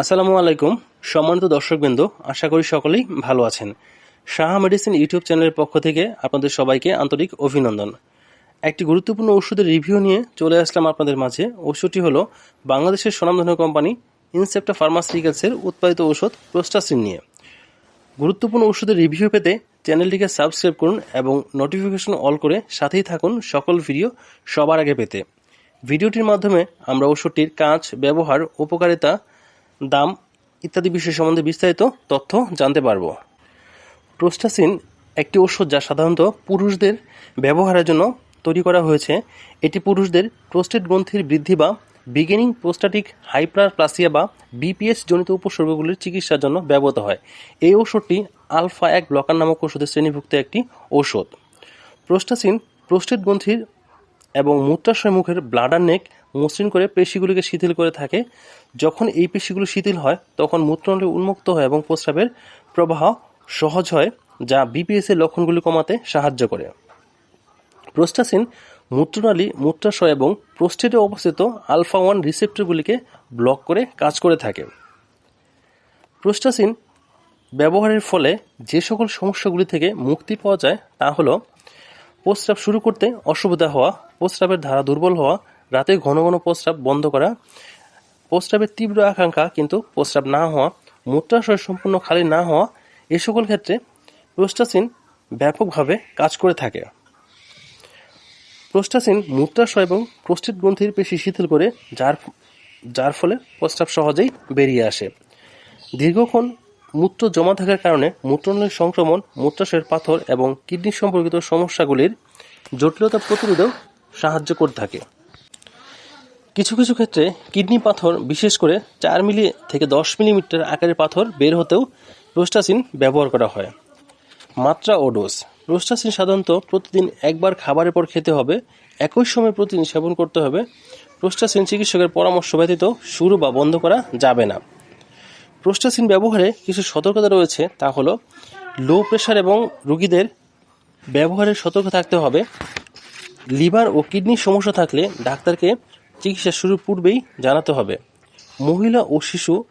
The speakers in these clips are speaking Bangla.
আসসালামু আলাইকুম, সম্মানিত দর্শকবৃন্দ, আশা করি সকলেই ভালো আছেন। সাহা মেডিসিন ইউটিউব চ্যানেলের পক্ষ থেকে আপনাদের সবাইকে আন্তরিক অভিনন্দন। একটি গুরুত্বপূর্ণ ওষুধের রিভিউ নিয়ে চলে আসলাম আপনাদের মাঝে। ওষুধটি হলো বাংলাদেশের স্বনামধন্য কোম্পানি ইনসেপ্টা ফার্মাসিউটিক্যালসের উৎপাদিত ওষুধ প্রোস্টাসিন নিয়ে। গুরুত্বপূর্ণ ওষুধের রিভিউ পেতে চ্যানেলটিকে সাবস্ক্রাইব করুন এবং নোটিফিকেশন অল করে সাথেই থাকুন সকল ভিডিও সবার আগে পেতে। ভিডিওটির মাধ্যমে আমরা ওষুধটির কাজ ব্যবহার, উপকারিতা দাম ইত্যাদি বিষয় সম্বন্ধে বিস্তারিত তথ্য জানতে পারব। প্রোস্টাসিন একটি ওষুধ যা সাধারণত পুরুষদের ব্যবহারের জন্য তৈরি করা হয়েছে। এটি পুরুষদের প্রোস্টেট গ্রন্থির বৃদ্ধি বা বিগিনিং প্রোস্টাটিক হাইপারপ্লাসিয়া বা বিপিএস জনিত উপসর্গগুলির চিকিৎসার জন্য ব্যবহৃত হয়। এই ওষুধটি আলফা এক ব্লকার নামক ওষুধের শ্রেণীভুক্ত একটি ওষুধ প্রোস্টাসিন প্রোস্টেট গ্রন্থির এবং মূত্রাশয় মুখের ব্লাডার নেক মসৃণ করে পেশিগুলিকে শিথিল করে থাকে। যখন এই পেশিগুলো শিথিল হয়, তখন মূত্রনালী উন্মুক্ত হয় এবং প্রস্রাবের প্রবাহ সহজ হয়, যা বিপিএস এর লক্ষণগুলি কমাতে সাহায্য করে। প্রোস্টাসিন মূত্রনালী, মূত্রাশয় এবং প্রোস্টেটে অবস্থিত আলফা ওয়ান রিসেপ্টরগুলিকে ব্লক করে কাজ করে থাকে। প্রোস্টাসিন ব্যবহারের ফলে যে সকল সমস্যাগুলি থেকে মুক্তি পাওয়া যায় তা হলো, প্রস্রাব শুরু করতে অসুবিধা হওয়া, প্রস্রাবের ধারা দুর্বল হওয়া রাতে ঘন ঘন প্রস্রাব বন্ধ করা। প্রস্রাবের তীব্র আকাঙ্ক্ষা কিন্তু প্রস্রাব না হওয়া, মূত্রাশয় সম্পূর্ণ খালি না হওয়া, এ সকল ক্ষেত্রে প্রোস্টাসিন ব্যাপকভাবে কাজ করে থাকে। প্রোস্টাসিন মূত্রাশয় এবং প্রোস্টেট গ্রন্থির পেশি শিথিল করে, যার যার ফলে প্রস্রাব সহজেই বেরিয়ে আসে। দীর্ঘক্ষণ মূত্র জমা থাকার কারণে মূত্রনালীর সংক্রমণ, মূত্রাশয়ের পাথর এবং কিডনি সম্পর্কিত সমস্যাগুলির জটিলতা প্রতিরোধেও সাহায্য করে থাকে। কিছু কিছু ক্ষেত্রে কিডনি পাথর, বিশেষ করে চার মিলি থেকে দশ মিলিমিটার আকারের পাথর বের হতেও প্রোস্টাসিন ব্যবহার করা হয়। মাত্রা ও ডোজ। প্রোস্টাসিন সাধারণত প্রতিদিন একবার খাবারের পর খেতে হবে, একই সময় প্রতিদিন সেবন করতে হবে। প্রোস্টাসিন চিকিৎসকের পরামর্শ ব্যতীত শুরু বা বন্ধ করা যাবে না। প্রোস্টাসিন ব্যবহারে কিছু সতর্কতা রয়েছে, তা হলো লো প্রেশার এবং রোগীদের ব্যবহারে সতর্ক থাকতে হবে। লিভার ও কিডনির সমস্যা থাকলে ডাক্তারকে চিকিৎসা শুরুর পূর্বেই জানাতে হবে। মহিলা ও শিশু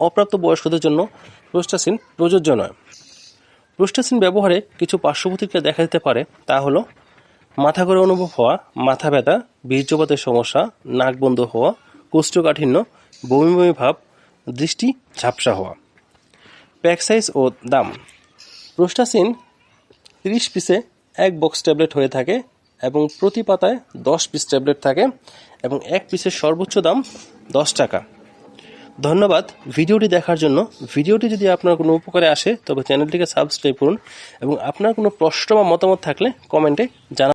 অপ্রাপ্ত বয়স্কদের জন্য প্রোস্টাসিন প্রযোজ্য নয়। প্রোস্টাসিন ব্যবহারে কিছু পার্শ্ব প্রতিক্রিয়া দেখা দিতে পারে, তা হলো মাথা করে অনুভব হওয়া, মাথা ব্যথা, বীর্যপাতের সমস্যা, নাক বন্ধ হওয়া, কোষ্ঠকাঠিন্য, বমি বমি ভাব, দৃষ্টি ঝাপসা হওয়া। প্যাক সাইজ ও দাম। প্রোস্টাসিন তিরিশ পিসে এক বক্স ট্যাবলেট হয়ে থাকে এবং প্রতি পাতায় দশ পিস ট্যাবলেট থাকে এবং এক পিসের সর্বোচ্চ দাম দশ টাকা। ধন্যবাদ ভিডিওটি দেখার জন্য। ভিডিওটি যদি আপনার কোনো উপকারে আসে, তবে চ্যানেলটিকে সাবস্ক্রাইব করুন এবং আপনার কোনো প্রশ্ন বা মতামত থাকলে কমেন্টে জানা